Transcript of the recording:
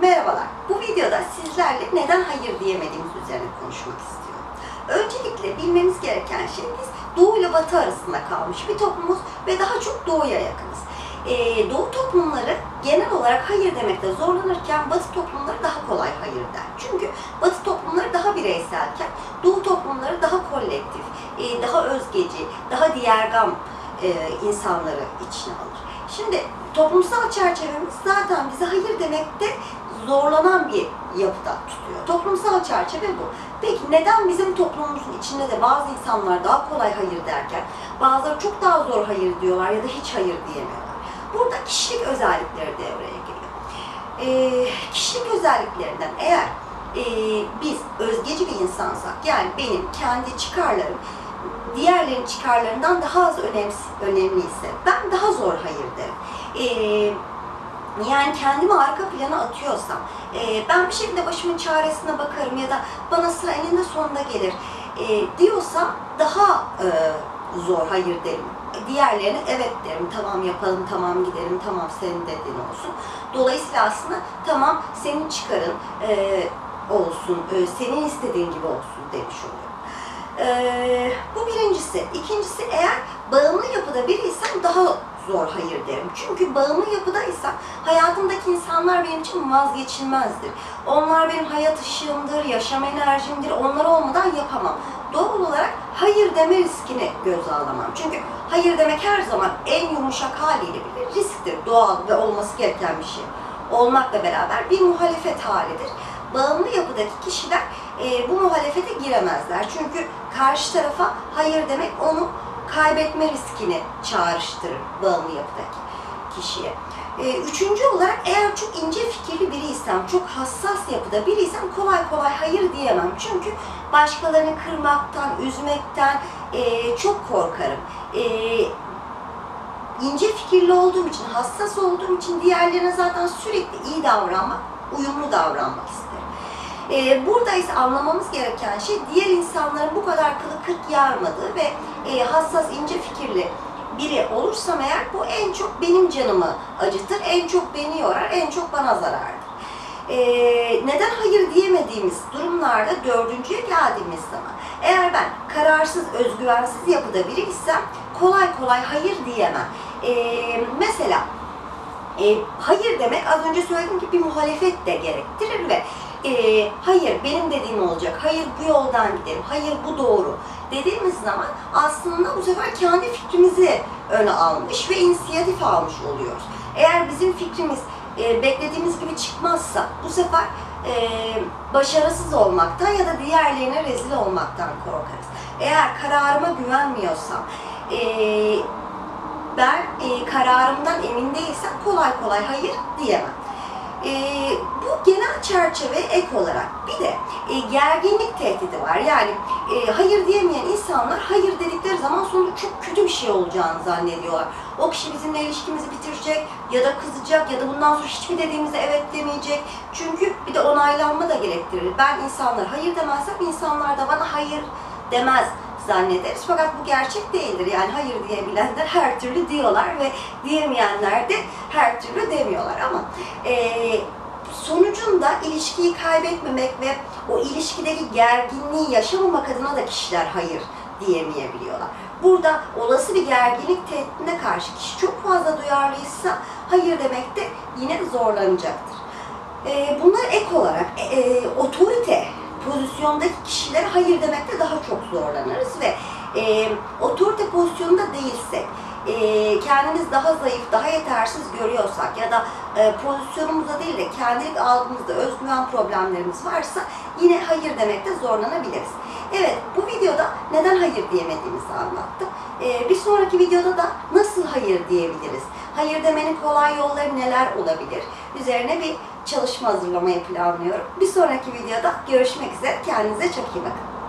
Merhabalar. Bu videoda sizlerle neden hayır diyemediğimiz üzerine konuşmak istiyorum. Öncelikle bilmemiz gereken şey biz Doğu ile Batı arasında kalmış bir toplumuz ve daha çok Doğu'ya yakınız. Ee, Doğu toplumları genel olarak hayır demekte zorlanırken Batı toplumları daha kolay hayır der. Çünkü Batı toplumları daha bireyselken Doğu toplumları daha kolektif, e, daha özgeci, daha diğergam e, insanları içine alır. Şimdi toplumsal çerçevemiz zaten bize hayır demekte zorlanan bir yapıda tutuyor. Toplumsal çerçeve bu. Peki neden bizim toplumumuzun içinde de bazı insanlar daha kolay hayır derken bazıları çok daha zor hayır diyorlar ya da hiç hayır diyemiyorlar. Burada kişilik özellikleri devreye giriyor. Ee, kişilik özelliklerinden eğer e, biz özgeci bir insansak yani benim kendi çıkarlarım diğerlerinin çıkarlarından daha az önemli, önemliyse ben daha zor hayır derim. Ee, yani kendimi arka plana atıyorsam, e, ben bir şekilde başımın çaresine bakarım ya da bana sıra eninde sonunda gelir e, diyorsam daha e, zor hayır derim. Diğerlerine evet derim, tamam yapalım, tamam gidelim, tamam senin dediğin olsun. Dolayısıyla aslında tamam senin çıkarın e, olsun, e, senin istediğin gibi olsun demiş oluyorum. Ee, bu birincisi. İkincisi eğer bağımlı yapıda biriysem daha zor hayır derim. Çünkü bağımlı yapıdaysam hayatımdaki insanlar benim için vazgeçilmezdir. Onlar benim hayat ışığımdır, yaşam enerjimdir. Onlar olmadan yapamam. Doğal olarak hayır deme riskini göze alamam. Çünkü hayır demek her zaman en yumuşak haliyle bir risktir. Doğal ve olması gereken bir şey. Olmakla beraber bir muhalefet halidir. Bağımlı yapıdaki kişiler e, bu muhalefete giremezler. Çünkü karşı tarafa hayır demek onu kaybetme riskini çağrıştırır bağımlı yapıdaki kişiye. E, üçüncü olarak eğer çok ince fikirli biriysem, çok hassas yapıda biriysem kolay kolay hayır diyemem. Çünkü başkalarını kırmaktan, üzmekten e, çok korkarım. E, ince fikirli olduğum için, hassas olduğum için diğerlerine zaten sürekli iyi davranmak, uyumlu davranmak isterim. Ee, burada ise anlamamız gereken şey diğer insanların bu kadar kılı kırk yarmadığı ve e, hassas ince fikirli biri olursam eğer bu en çok benim canımı acıtır, en çok beni yorar, en çok bana zarardır. Ee, neden hayır diyemediğimiz durumlarda dördüncüye geldiğimiz zaman eğer ben kararsız, özgüvensiz yapıda biriysem kolay kolay hayır diyemem. Ee, mesela e, hayır demek az önce söylediğim gibi bir muhalefet de gerektirir ve e, hayır benim dediğim olacak, hayır bu yoldan gidelim, hayır bu doğru dediğimiz zaman aslında bu sefer kendi fikrimizi öne almış ve inisiyatif almış oluyoruz. Eğer bizim fikrimiz e, beklediğimiz gibi çıkmazsa bu sefer e, başarısız olmaktan ya da diğerlerine rezil olmaktan korkarız. Eğer kararıma güvenmiyorsam, e, ben e, kararımdan emin değilsem kolay kolay hayır diyemem. E, genel çerçeve ek olarak bir de e, gerginlik tehdidi var. Yani e, hayır diyemeyen insanlar hayır dedikleri zaman sonunda çok kötü bir şey olacağını zannediyorlar. O kişi bizimle ilişkimizi bitirecek ya da kızacak ya da bundan sonra hiçbir dediğimize evet demeyecek. Çünkü bir de onaylanma da gerektirir. Ben insanlar hayır demezsem insanlar da bana hayır demez zannederiz. Fakat bu gerçek değildir. Yani hayır diyebilenler her türlü diyorlar ve diyemeyenler de her türlü demiyorlar. Ama e, sonucunda ilişkiyi kaybetmemek ve o ilişkideki gerginliği yaşamamak adına da kişiler hayır diyemeyebiliyorlar. Burada olası bir gerginlik tehdidine karşı kişi çok fazla duyarlıysa hayır demekte yine zorlanacaktır. E, bunlar ek olarak e, e, otorite pozisyondaki kişilere hayır demekte daha çok zorlanırız ve e, otorite pozisyonunda değilsek, e, kendimiz daha zayıf, daha yetersiz görüyorsak ya da e, pozisyonumuzda değil de kendilik algımızda özgüven problemlerimiz varsa yine hayır demekte zorlanabiliriz. Evet, bu videoda neden hayır diyemediğimizi anlattım. E, bir sonraki videoda da nasıl hayır diyebiliriz? Hayır demenin kolay yolları neler olabilir? Üzerine bir çalışma hazırlamayı planlıyorum. Bir sonraki videoda görüşmek üzere. Kendinize çok iyi bakın.